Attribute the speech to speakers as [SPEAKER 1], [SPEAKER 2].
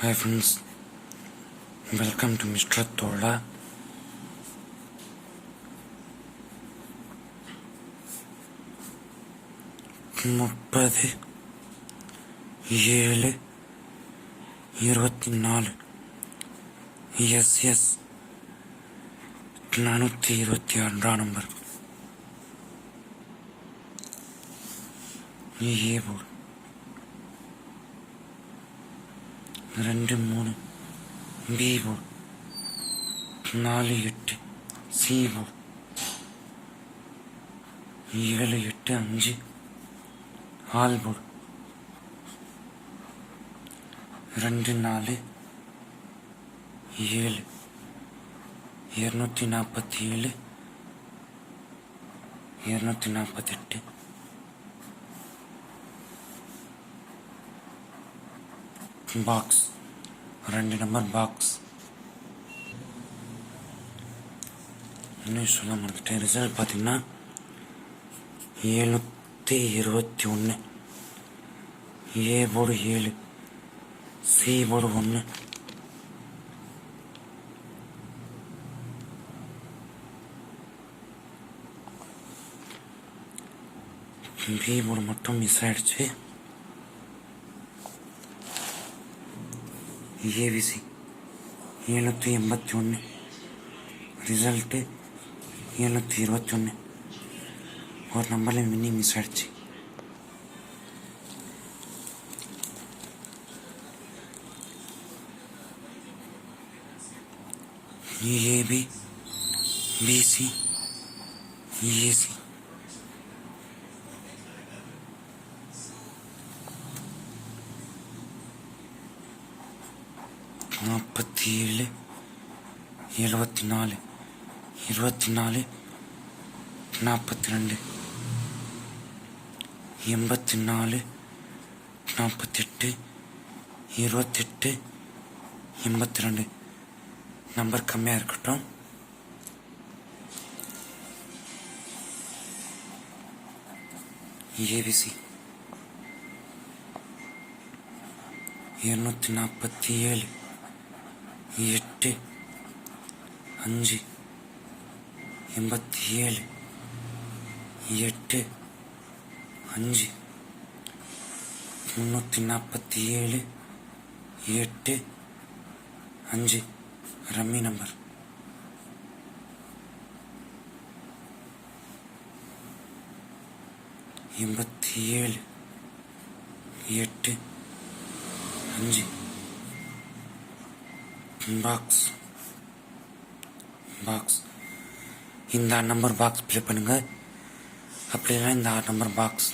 [SPEAKER 1] Hi friends welcome to mister Thozha முப்பது ஏழு இருபத்தி நாலு எஸ் எஸ் நானூற்றி இருபத்தி ஒன்றாம் நம்பர். ஏ போர்டு ரெண்டு மூணு. பி போர்டு நாலு எட்டு. சி போர்டு ஏழு எட்டு அஞ்சு. ஆல் போர்டு ரெண்டு நாலு. ஏழு. இரநூத்தி நாற்பத்தி ஏழு இரநூத்தி நாற்பத்தெட்டு. பாக்ஸ் ரெண்டு நம்பர் பாக்ஸ் இன்னும் சொல்ல மறந்துட்டேன். ரிசல்ட் பார்த்தீங்கன்னா ஏழ்நூற்றி இருபத்தி ஒன்று ஏ போர்டு ஏழு. சி போர்டு ஒன்று பி போர்டு மட்டும் மிஸ் ஆயிடுச்சு. ஏவிசி ஏழ்நூற்றி எண்பத்தி ஒன்று ரிசல்ட்டு ஏழ்நூற்றி இருபத்தி ஒன்று ஒரு நம்பரில் மின்னி மிஸ் ஆயிடுச்சு ஏபி பிசி ஏசி நாற்பத்தி ஏழு எழுபத்தி நாலு இருபத்தி நாலு நாற்பத்தி ரெண்டு எண்பத்தி நாலு நாற்பத்தெட்டு இருபத்தெட்டு எண்பத்தி ரெண்டு நம்பர் கம்மியாக இருக்கட்டும். ஏபிசி. இருநூற்றி நாற்பத்தி ஏழு எட்டு அஞ்சு எண்பத்தி ஏழு எட்டு அஞ்சு முந்நூற்றி நாற்பத்தி ஏழு எட்டு அஞ்சு. Rummy number. எண்பத்தி ஏழு எட்டு அஞ்சு. பாக்ஸ் பாக்ஸ் இந்த நம்பர் பாக்ஸ் ப்ளே பண்ணுங்கள் அப்படி இல்லைன்னா இந்த நம்பர் பாக்ஸ்